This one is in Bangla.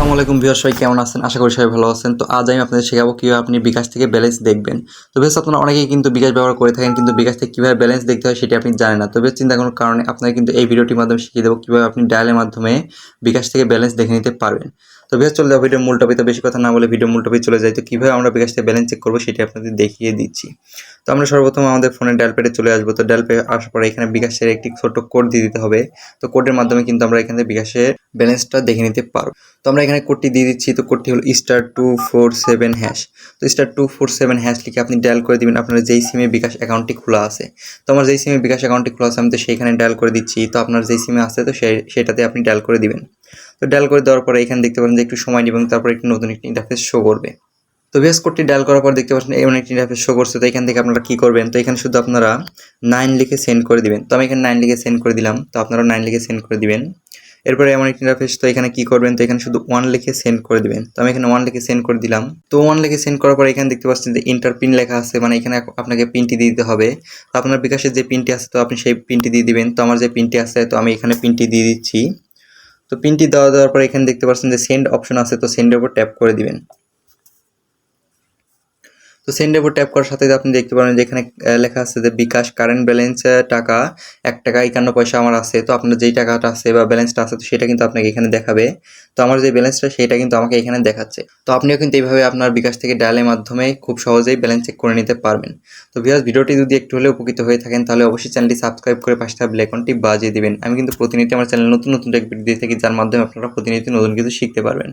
আসসালামু আলাইকুম ভিউয়ার সবাই কেমন আছেন? আশা করি সবাই ভালো আছেন। তো আজ আমি আপনাদের শেখাবো কীভাবে আপনি বিকাশ থেকে ব্যালেন্স দেখবেন। তো বেশ আপনারা অনেকেই কিন্তু বিকাশ ব্যবহার করে থাকেন, কিন্তু বিকাশ থেকে কীভাবে ব্যালেন্স দেখতে হয় সেটি আপনি জানেন না। তবে চিন্তা কোনো কারণে আপনাকে কিন্তু এই ভিডিওটির মাধ্যমে শিখিয়ে দেবো কীভাবে আপনি ডায়ালের মাধ্যমে বিকাশ থেকে ব্যালেন্স দেখে নিতে পারবেন। তো বেশ চলে যাব ভিডিও মূল টপিতে বেশি কথা না বলে ভিডিও মূল টপিক চলে যাই। তো কীভাবে আমরা বিকাশ থেকে ব্যালেন্স চেক করব সেটি আপনাদের দেখিয়ে দিচ্ছি। তো আমরা সর্বপ্রথম আমাদের ফোনের ডায়াল পেডে চলে আসব। তো ডায়াল পেডে আসার পরে এখানে বিকাশের একটি ছোট্ট কোড দিয়ে দিতে হবে। তো কোডের মাধ্যমে কিন্তু আমরা এখানে বিকাশের ব্যালেন্সটা দেখে নিতে পারব। তো আমরা এখানে কোডটি দিয়ে দিচ্ছি। তো কোডটি হলো star two four seven hash তো star two four seven hash লিখে আপনি ডায়াল করে দিবেন। আপনার যেই সিমে বিকাশ অ্যাকাউন্টটি খোলা আছে। তো আমার যেই সিমে বিকাশ অ্যাকাউন্টটি খোলা আছে, আমি তো সেইখানে ডায়াল করে দিচ্ছি। তো আপনার যেই সিমে আছে, তো সেটাতে আপনি ডায়াল করে দিবেন। তো ডায়াল করে দেওয়ার পরে এখানে দেখতে পারেন যে একটু সময় নেবেন তারপর একটি নতুন একটি ইন্টারফেস শো করবে। তো বেস কোডটি ডায়াল করার পর দেখতে পাচ্ছেন এমন একটি ইন্টারফেস শো করছে, তো এখান থেকে আপনারা কী করবেন? তো এখানে শুধু আপনারা নাইন লিখে সেন্ড করে দিবেন। তো আমি এখানে নাইন লিখে সেন্ড করে দিলাম, তো আপনারা নাইন লিখে সেন্ড করে দিবেন। এরপরে এমন একটি ইন্টারফেস তো এখানে কি করবেন? তো এখানে শুধু ওয়ান লিখে সেন্ড করে দিবেন। তো আমি এখানে ওয়ান লিখে সেন্ড করে দিলাম। তো ওয়ান লিখে সেন্ড করার পর এখানে দেখতে পাচ্ছেন যে ইন্টার পিন লেখা আছে মানে এখানে আপনাকে পিনটি দিয়ে দিতে হবে। তো আপনার বিকাশের যে পিনটি আছে, তো আপনি সেই পিনটি দিয়ে দিবেন। তো আমার যে পিনটি আছে, তো আমি এখানে পিনটি দিয়ে দিচ্ছি। তো পিনটি দেওয়া দেওয়ার পর এখানে দেখতে পাচ্ছেন যে সেন্ড অপশন আছে, তো সেন্ডের উপর ট্যাপ করে দিবেন। তো সেন্ডের উপর ট্যাপ করার সাথে আপনি দেখতে পারেন যে এখানে লেখা আছে যে বিকাশ কারেন্ট ব্যালেন্স টাকা, এক টাকা একান্ন পয়সা আমার আছে, তো আপনার যেই টাকাটা আছে বা ব্যালেন্সটা আছে, তো সেটা কিন্তু আপনাকে এখানে দেখাবে। তো আমার যে ব্যালেন্সটা সেটা কিন্তু আমাকে এখানে দেখাচ্ছে। তো আপনিও কিন্তু এইভাবে আপনার বিকাশ থেকে ডায়ালের মাধ্যমে খুব সহজেই ব্যালেন্স চেক করে নিতে পারবেন। তো ভিউয়ার্স ভিডিওটি যদি একটু হলেও উপকৃত হয়ে থাকেন, তাহলে অবশ্যই চ্যানেলটি সাবস্ক্রাইব করে পাশে থাকা বেলাইকনটি বাজিয়ে দিবেন। আমি কিন্তু প্রতিনিয়ত আমার চ্যানেলে নতুন নতুন টেক দিয়ে থাকি, যার মাধ্যমে আপনারা প্রতিনিয়ত নতুন কিছু শিখতে পারবেন।